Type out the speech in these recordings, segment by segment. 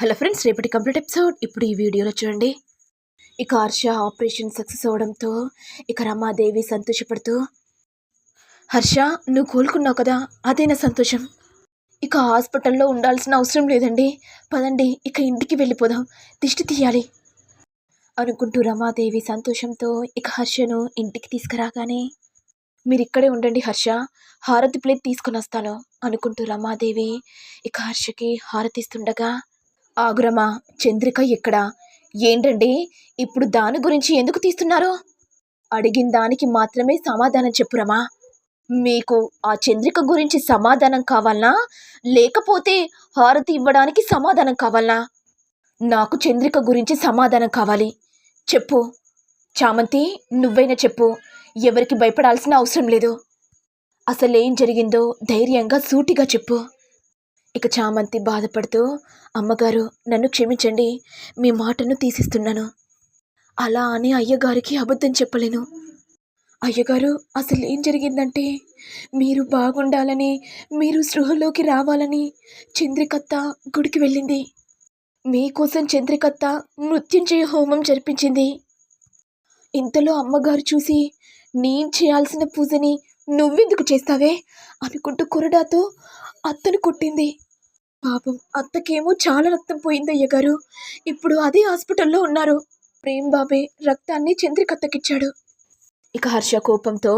Hello friends రేపటి complete episode. ఇప్పుడు ఈ వీడియోలో చూడండి. ఇక హర్ష ఆపరేషన్ సక్సెస్ అవడంతో ఇక రమాదేవి సంతోషపడుతూ హర్ష నువ్వు కోలుకున్నావు కదా? అదే నా సంతోషం? ఇక హాస్పిటల్లో ఉండాల్సిన అవసరం లేదండి. పదండి ఇక ఇంటికి వెళ్ళిపోదాం. దిష్టి తీయాలి. అనుకుంటూ రమాదేవి సంతోషంతో ఇక హర్షను ఇంటికి తీసుకురాగానే మీరు ఇక్కడే ఉండండి హర్ష. హారతి ప్లేట్ తీసుకుని వస్తాను. అనుకుంటూ రమాదేవి ఇక హర్షకి హారతిస్తుండగా ఆగురమా? చంద్రిక ఇక్కడ. ఏంటండి? ఇప్పుడు దాని గురించి ఎందుకు తీస్తున్నారు? అడిగిన దానికి మాత్రమే సమాధానం చెప్పురమా మీకు ఆ చంద్రిక గురించి సమాధానం కావాలనా? లేకపోతే హారతి ఇవ్వడానికి సమాధానం కావాలనా? నాకు చంద్రిక గురించి సమాధానం కావాలి. చెప్పు. చామంతి నువ్వైనా చెప్పు. ఎవరికి భయపడాల్సిన అవసరం లేదు. అసలేం జరిగిందో ధైర్యంగా సూటిగా చెప్పు. ఇక చామంతి బాధపడుతూ అమ్మగారు నన్ను క్షమించండి మీ మాటను తీసిస్తున్నాను. అలా అని అయ్యగారికి అబద్ధం చెప్పలేను. అయ్యగారు అసలు ఏం జరిగిందంటే మీరు బాగుండాలని మీరు సృహలోకి రావాలని చంద్రికత్త గుడికి వెళ్ళింది. మీకోసం చంద్రికత్త మృత్యుంజయ హోమం జరిపించింది. ఇంతలో అమ్మగారు చూసి నేను చేయాల్సిన పూజని నువ్వెందుకు చేస్తావే? అనుకుంటూ కొరడాతో అత్తను కొట్టింది. పాపం అత్తకేమో చాలా రక్తం పోయింది అయ్యగారు. ఇప్పుడు అదే హాస్పిటల్లో ఉన్నారు. ప్రేమ్ బాబే రక్తాన్ని చంద్రికత్తకిచ్చాడు. ఇక హర్ష కోపంతో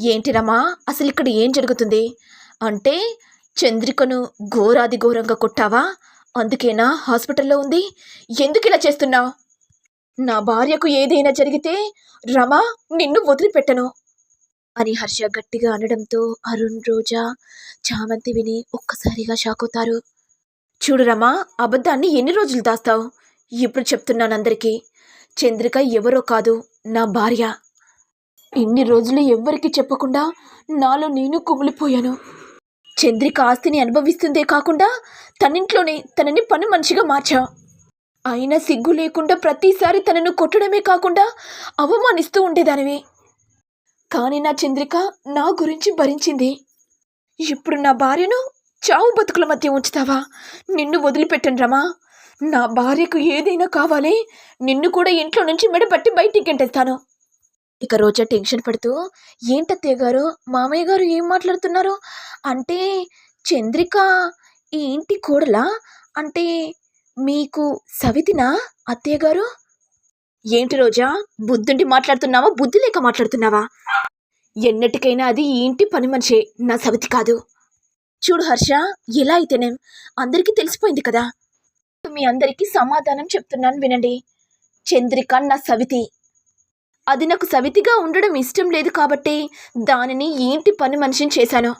ఏంటి రమా అసలు ఇక్కడ ఏం జరుగుతుంది? అంటే చంద్రికను ఘోరాది ఘోరంగా కొట్టావా? అందుకేనా హాస్పిటల్లో ఉంది? ఎందుకు ఇలా చేస్తున్నావు? నా భార్యకు ఏదైనా జరిగితే రమా నిన్ను వదిలిపెట్టను. అని హర్ష గట్టిగా అనడంతో అరుణ్ రోజా చామంతి విని ఒక్కసారిగా షాక్ అవుతారు. చూడు రమా అబద్ధాన్ని ఎన్ని రోజులు దాస్తావు? ఇప్పుడు చెప్తున్నాను అందరికీ చంద్రిక ఎవరో కాదు నా భార్య. ఇన్ని రోజులు ఎవ్వరికి చెప్పకుండా నాలో నేను కుమిలిపోయాను. చంద్రిక ఆస్తిని అనుభవిస్తుందే కాకుండా తనింట్లోనే తనని పని మనిషిగా మార్చావు అయినా సిగ్గు లేకుండా ప్రతిసారి తనను కొట్టడమే కాకుండా అవమానిస్తూ ఉండేదానివి. కానీ నా చంద్రిక నా గురించి భరించింది. ఇప్పుడు నా భార్యను చావు బతుకుల మధ్య ఉంచుతావా? నిన్ను వదిలిపెట్టను రమా. నా భార్యకు ఏదైనా కావాలి నిన్ను కూడా ఇంట్లో నుంచి మెడపట్టి బయటికి గంటేస్తాను. ఇక రోజా టెన్షన్ పడుతూ ఏంటత్తయ్య గారు? మామయ్య గారు ఏం మాట్లాడుతున్నారు? అంటే చంద్రిక ఈ ఇంటి కోడలా? అంటే మీకు సవితినా అత్తయ్య గారు? ఏంటి రోజా? బుద్ధుండి మాట్లాడుతున్నావా? బుద్ధి లేక మాట్లాడుతున్నావా? ఎన్నటికైనా అది ఈ ఇంటి పని మనిషే నా సవితి కాదు. చూడు హర్ష ఎలా అయితేనేం? అందరికీ తెలిసిపోయింది కదా. మీ అందరికీ సమాధానం చెప్తున్నాను వినండి. చంద్రిక నా సవితి. అది నాకు సవితిగా ఉండడం ఇష్టం లేదు కాబట్టి దానిని ఏంటి పని మనిషిని చేశాను?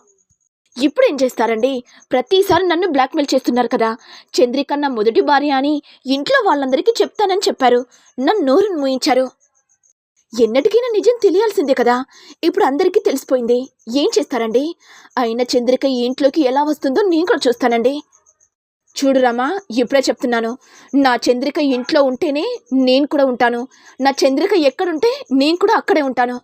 ఇప్పుడు ఏం చేస్తారండి? ప్రతిసారి నన్ను బ్లాక్మెయిల్ చేస్తున్నారు కదా. చంద్రిక నా మొదటి భార్య అని ఇంట్లో వాళ్ళందరికీ చెప్తానని చెప్పారు. నన్ను నోరును మూయించారు. ఎన్నటికైనా నిజం తెలియాల్సిందే కదా. ఇప్పుడు అందరికీ తెలిసిపోయింది. ఏం చేస్తారండి? అయినా చంద్రిక ఈ ఇంట్లోకి ఎలా వస్తుందో నేను కూడా చూస్తానండి. చూడు రామా ఇప్పుడే చెప్తున్నాను. నా చంద్రిక ఇంట్లో ఉంటేనే నేను కూడా ఉంటాను. నా చంద్రిక ఎక్కడుంటే నేను కూడా అక్కడే ఉంటాను.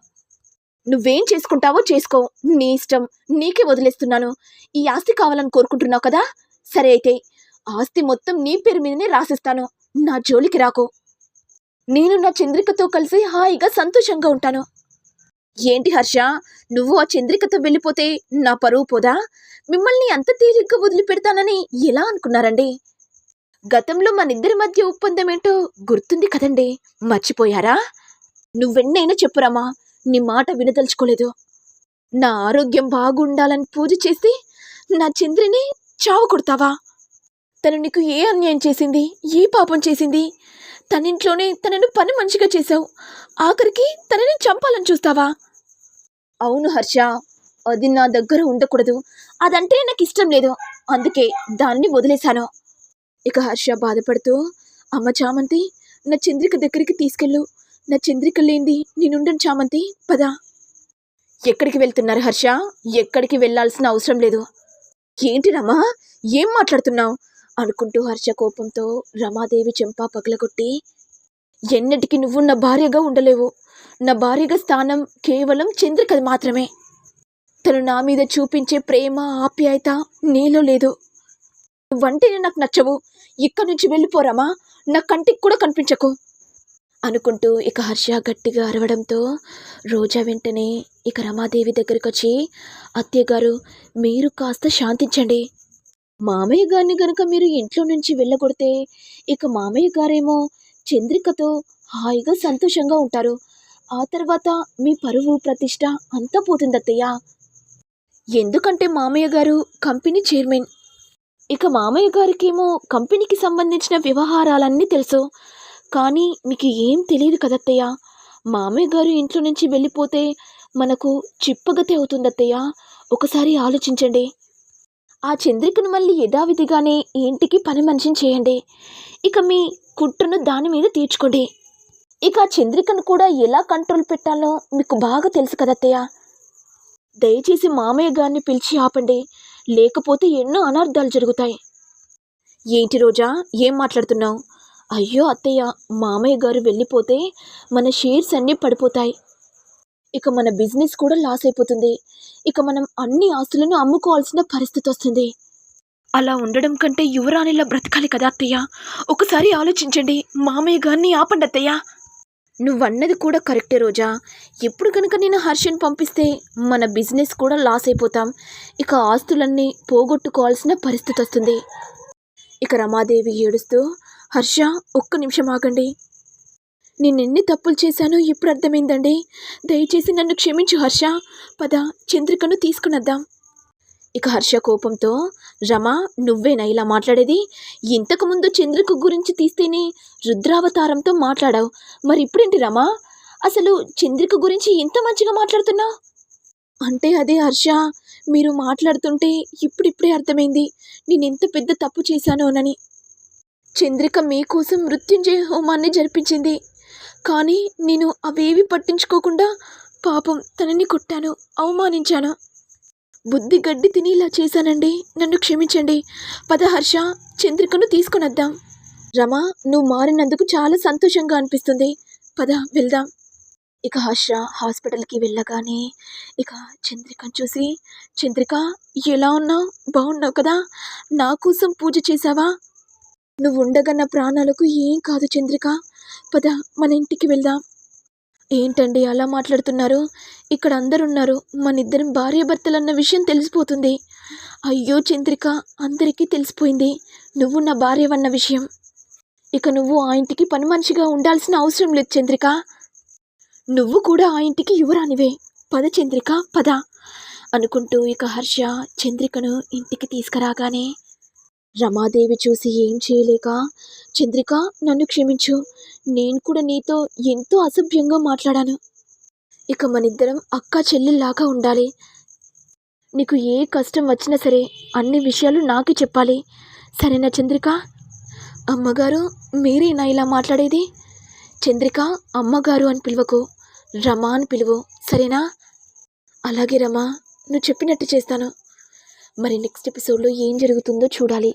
నువ్వేం చేసుకుంటావో చేసుకో. నీ ఇష్టం. నీకే వదిలేస్తున్నాను. ఈ ఆస్తి కావాలని కోరుకుంటున్నావు కదా? సరే అయితే ఆస్తి మొత్తం నీ పేరు మీదనే రాసిస్తాను. నా జోలికి రాకు. నేను నా చంద్రికతో కలిసి హాయిగా సంతోషంగా ఉంటాను. ఏంటి హర్ష? నువ్వు ఆ చంద్రికతో వెళ్ళిపోతే నా పరువు పోదా? మిమ్మల్ని అంత తేలిగ్గా వదిలిపెడతానని ఎలా అనుకున్నారండి? గతంలో మనిద్దరి మధ్య ఒప్పందం ఏంటో గుర్తుంది కదండి. మర్చిపోయారా? నువ్వెన్నైనా చెప్పురామా నీ మాట వినదలుచుకోలేదు. నా ఆరోగ్యం బాగుండాలని పూజ చేసి నా చంద్రిని చావు కొడతావా? తను నీకు ఏ అన్యాయం చేసింది? ఏ పాపం చేసింది? తనింట్లోనే తనను పని మనిషిగా చేశావు. ఆఖరికి తనని చంపాలని చూస్తావా? అవును హర్ష అది నా దగ్గర ఉండకూడదు. అదంటే నాకు ఇష్టం లేదు. అందుకే దాన్ని వదిలేశాను. ఇక హర్ష బాధపడుతూ అమ్మ చామంతి నా చంద్రిక దగ్గరికి తీసుకెళ్ళు. నా చంద్రిక లేంది నేనుండను చామంతి పద. ఎక్కడికి వెళ్తున్నారు హర్ష? ఎక్కడికి వెళ్ళాల్సిన అవసరం లేదు. ఏంటి రమా? ఏం మాట్లాడుతున్నావు? అనుకుంటూ హర్ష కోపంతో రమాదేవి చెంపా పగలగొట్టి ఎన్నటికి నువ్వు నా భార్యగా ఉండలేవు. నా భార్యగా స్థానం కేవలం చంద్రికది మాత్రమే. తను నా మీద చూపించే ప్రేమ ఆప్యాయత నీలో లేదు. వంటనే నాకు నచ్చవు. ఇక్కడి నుంచి వెళ్ళిపోరామా నా కంటికి కూడా కనిపించకు. అనుకుంటూ ఇక హర్ష గట్టిగా అరవడంతో రోజా వెంటనే ఇక రమాదేవి దగ్గరికి వచ్చి అత్తయ్య గారు మీరు కాస్త శాంతించండి. మామయ్య గారిని గనక మీరు ఇంట్లో నుంచి వెళ్ళగొడితే ఇక మామయ్య గారేమో చంద్రికతో హాయిగా సంతోషంగా ఉంటారు. ఆ తర్వాత మీ పరువు ప్రతిష్ట అంతా పోతుందత్తయ్య. ఎందుకంటే మామయ్య గారు కంపెనీ చైర్మన్. ఇక మామయ్య గారికేమో కంపెనీకి సంబంధించిన వ్యవహారాలన్నీ తెలుసు. కానీ మీకు ఏం తెలియదు కదత్తయ్య. మామయ్య గారు ఇంట్లో నుంచి వెళ్ళిపోతే మనకు చిప్పగతి అవుతుందత్తయ్య. ఒకసారి ఆలోచించండి. ఆ చంద్రికను మళ్ళీ యథావిధిగానే ఇంటికి పని మనిషిని చేయండి. ఇక మీ కుట్రను దాని మీద తీర్చుకోండి. ఇక ఆ చంద్రికను కూడా ఎలా కంట్రోల్ పెట్టాలో మీకు బాగా తెలుసు కదత్తయ్య దయచేసి మామయ్య గారిని పిలిచి ఆపండి. లేకపోతే ఎన్నో అనర్థాలు జరుగుతాయి. ఏంటి రోజా? ఏం మాట్లాడుతున్నావు? అయ్యో అత్తయ్య మామయ్య గారు వెళ్ళిపోతే మన షేర్స్ అన్నీ పడిపోతాయి. ఇక మన బిజినెస్ కూడా లాస్ అయిపోతుంది. ఇక మనం అన్ని ఆస్తులను అమ్ముకోవాల్సిన పరిస్థితి వస్తుంది. అలా ఉండడం కంటే యువరాణిలా బ్రతకాలి కదా అత్తయ్య? ఒకసారి ఆలోచించండి. మామయ్య గారిని ఆపండి అత్తయ్య. నువ్వన్నది కూడా కరెక్టే రోజా. ఎప్పుడు కనుక నేను హర్షని పంపిస్తే మన బిజినెస్ కూడా లాస్ అయిపోతాం. ఇక ఆస్తులన్నీ పోగొట్టుకోవాల్సిన పరిస్థితి వస్తుంది. ఇక రమాదేవి ఏడుస్తూ హర్ష ఒక్క నిమిషం ఆగండి. నేనెన్ని తప్పులు చేశానో ఇప్పుడు అర్థమైందండి. దయచేసి నన్ను క్షమించు హర్ష. పద చంద్రికను తీసుకునద్దాం. ఇక హర్ష కోపంతో రమా నువ్వేనా ఇలా మాట్లాడేది? ఇంతకుముందు చంద్రిక గురించి తీస్తేనే రుద్రావతారంతో మాట్లాడావు. మరి ఇప్పుడేంటి రమా? అసలు చంద్రిక గురించి ఇంత మంచిగా మాట్లాడుతున్నావు? అంటే అదే హర్ష. మీరు మాట్లాడుతుంటే ఇప్పుడిప్పుడే అర్థమైంది. నేను ఎంత పెద్ద తప్పు చేశానోనని. చంద్రిక మీకోసం మృత్యుంజయ హోమాన్ని జరిపించింది. కానీ నేను అవేవి పట్టించుకోకుండా పాపం తనని కొట్టాను అవమానించాను. బుద్ధి గడ్డి తిని ఇలా చేశానండి. నన్ను క్షమించండి. పద హర్ష చంద్రికను తీసుకునొద్దాం. రమా నువ్వు మారినందుకు చాలా సంతోషంగా అనిపిస్తుంది. పద వెళ్దాం. ఇక హర్ష హాస్పిటల్కి వెళ్ళగానే ఇక చంద్రికను చూసి చంద్రిక ఎలా ఉన్నావు? బాగున్నావు కదా? నా కోసం పూజ చేశావా? నువ్వు ఉండగా నా ప్రాణాలకు ఏం కాదు చంద్రిక. పద మన ఇంటికి వెళ్దాం. ఏంటండి అలా మాట్లాడుతున్నారు? ఇక్కడ అందరున్నారు. మన ఇద్దరం భార్యాభర్తలన్న విషయం తెలిసిపోతుంది. అయ్యో చంద్రిక అందరికీ తెలిసిపోయింది. నువ్వు నా భార్యవన్న విషయం. ఇక నువ్వు ఆ ఇంటికి పని మనిషిగా ఉండాల్సిన అవసరం లేదు చంద్రిక. నువ్వు కూడా ఆ ఇంటికి యువరానివే. పద చంద్రిక పద. అనుకుంటూ ఇక హర్ష చంద్రికను ఇంటికి తీసుకురాగానే రమాదేవి చూసి ఏం చేయలేక చంద్రిక నన్ను క్షమించు. నేను కూడా నీతో ఎంతో అసభ్యంగా మాట్లాడాను. ఇక మనిద్దరం అక్క చెల్లెల్లాగా ఉండాలి. నీకు ఏ కష్టం వచ్చినా సరే అన్ని విషయాలు నాకే చెప్పాలి. సరేనా చంద్రిక? అమ్మగారు మీరేనా ఇలా మాట్లాడేది? చంద్రిక అమ్మగారు అని పిలువకు. రమా అని పిలువు. సరేనా? అలాగే రమా నువ్వు చెప్పినట్టు చేస్తాను. మరి నెక్స్ట్ ఎపిసోడ్లో ఏం జరుగుతుందో చూడాలి.